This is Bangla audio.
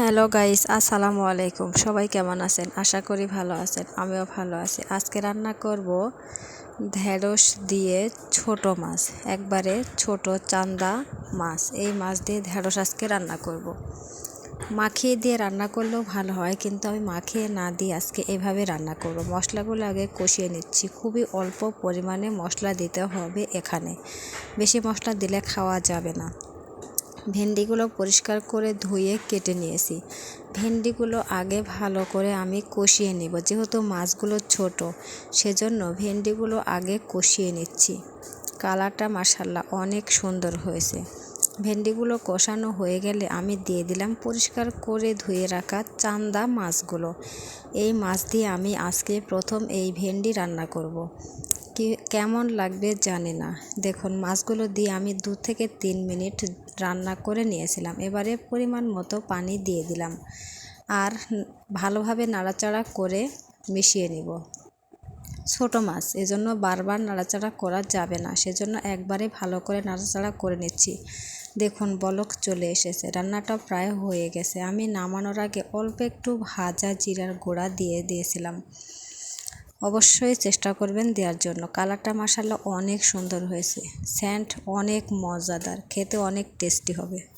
হ্যালো গাইস আসসালামু আলাইকুম সবাই কেমন আছেন? আশা করি ভালো আছেন। আমিও ভালো আছি। আজকে রান্না করব ঢেঁড়স দিয়ে ছোট মাছ, একবারে ছোট চান্দা মাছ। এই মাছ দিয়ে ঢেঁড়স আজকে রান্না করব। মাখিয়ে দিয়ে রান্না করলেও ভালো হয়, কিন্তু আমি মাখিয়ে না দিয়ে আজকে এভাবে রান্না করব। মশলাগুলো আগে কষিয়ে নিচ্ছি। খুবই অল্প পরিমাণে মশলা দিতে হবে এখানে। বেশি মশলা দিলে খাওয়া যাবে না। ভেন্ডিগুলো পরিষ্কার করে ধুয়ে কেটে নিয়েছি। ভেন্ডিগুলো আগে ভালো করে আমি কষিয়ে নেব, যেহেতু মাছগুলো ছোট, সেজন্য ভেন্ডিগুলো আগে কষিয়ে নিচ্ছি। কালারটা মাসাল্লা অনেক সুন্দর হয়েছে। ভেন্ডিগুলো কষানো হয়ে গেলে আমি দিয়ে দিলাম পরিষ্কার করে ধুয়ে রাখা চান্দা মাছগুলো। এই মাছ দিয়ে আমি আজকে প্রথম এই ভেন্ডি রান্না করব। কি কেমন লাগবে জানি না। দেখুন, মাছগুলো দিয়ে আমি দু থেকে তিন মিনিট রান্না করে নিয়েছিলাম। এবারে পরিমাণ মতো পানি দিয়ে দিলাম। আর ভালোভাবে নাড়াচাড়া করে মিশিয়ে নিব। ছোট মাছ, এজন্য বারবার নাড়াচাড়া করা যাবে না। সেজন্য একবারে ভালো করে নাড়াচাড়া করে নিচ্ছি। দেখুন, বলক চলে এসেছে। রান্নাটা প্রায় হয়ে গেছে। আমি নামানোর আগে অল্প একটু ভাজা জিরার গুঁড়া দিয়ে দিয়েছিলাম। অবশ্যই চেষ্টা করবেন দেওয়ার জন্য। কালারটা মাসাল্লা অনেক সুন্দর হয়েছে। স্যান্ট অনেক মজাদার। খেতে অনেক টেস্টি হবে।